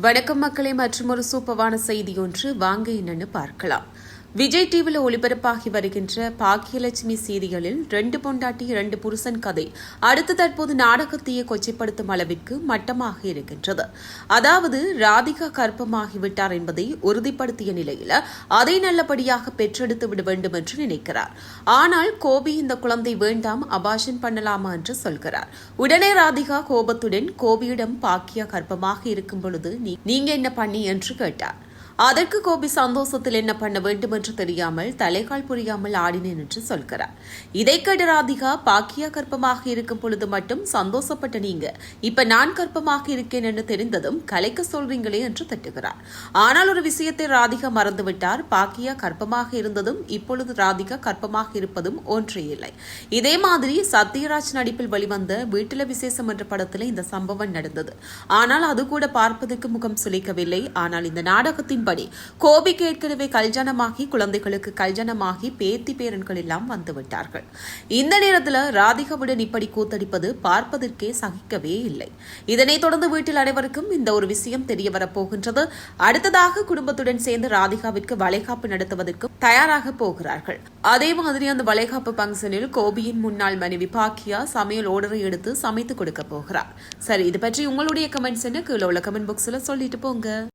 வணக்கம் மக்களே மற்றும் ஒரு சூப்பவான செய்தி ஒன்று. வாங்க என்னன்னு பார்க்கலாம். விஜய் டிவியில் ஒளிபரப்பாகி வருகின்ற பாக்கியலட்சுமி சீரியலில் ரெண்டு பொண்டாட்டி ரெண்டு புருஷன் கதை அடுத்து தற்போது நாடகத்தையே கொச்சைப்படுத்தும் அளவிற்கு மட்டமாக இருக்கின்றது. அதாவது ராதிகா கர்ப்பமாகிவிட்டார் என்பதை உறுதிப்படுத்திய நிலையில் அதை நல்லபடியாக பெற்றெடுத்து விட வேண்டும் என்று நினைக்கிறார். ஆனால் கோபி இந்த குழந்தை வேண்டாம் அபாஷன் பண்ணலாமா என்று சொல்கிறார். உடனே ராதிகா கோபத்துடன் கோபியிடம் பாக்கியா கர்ப்பமாக இருக்கும் பொழுது நீ- நீங்க என்ன பண்ணி? என்று கேட்டார். அதற்கு கோபி சந்தோஷத்தில் என்ன பண்ண வேண்டும் என்று தெரியாமல் தலைகால் புரியாமல் ஆடினேன் என்று சொல்கிறார். இதை கேட்ட ராதிகா பாக்கியா கற்பமாக இருக்கும் பொழுது மட்டும் சந்தோஷப்பட்ட நீங்க இப்ப நான் கற்பமாக இருக்கேன் என்று தெரிந்ததும் கலைக்க சொல்றீங்களே என்று தட்டுகிறார். ஆனால் ஒரு விஷயத்தை ராதிகா மறந்துவிட்டார். பாக்கியா கற்பமாக இருந்ததும் இப்பொழுது ராதிகா கற்பமாக இருப்பதும் ஒன்றே இல்லை. இதே மாதிரி சத்யராஜ் நடிப்பில் வெளிவந்த வீட்டில விசேஷம் என்ற படத்தில் இந்த சம்பவம் நடந்தது. ஆனால் அது கூட பார்ப்பதற்கு முகம் சுளிக்கவில்லை. ஆனால் இந்த நாடகத்தின் நாடகத்தின்படி கோபிக்கு ஏற்கனவே கல்யாணமாகி குழந்தைகளுக்கு கல்யாணமாகி பேத்தி பேரன்கள் எல்லாம் வந்துவிட்டார்கள். இந்த நேரத்தில் ராதிகாவுடன் இப்படி கூத்தடிப்பது பார்ப்பதற்கே சகிக்கவே இல்லை. இதனைத் தொடர்ந்து வீட்டில் அனைவருக்கும் இந்த ஒரு விஷயம் தெரிய வரப்போகின்றது. அடுத்ததாக குடும்பத்துடன் சேர்ந்து ராதிகாவிற்கு வளைகாப்பு நடத்துவதற்கு தயாராக போகிறார்கள். அதே மாதிரி அந்த வளைகாப்பு பங்கனில் கோபியின் முன்னாள் மனைவி பாக்கியா சமையல் ஓர்டரை எடுத்து சமைத்து கொடுக்க போகிறார். சரி இது பற்றி உங்களுடைய கமெண்ட்ஸ் என்ன? கீழே உள்ள கமெண்ட் பாக்ஸ்ல சொல்லிட்டு போங்க.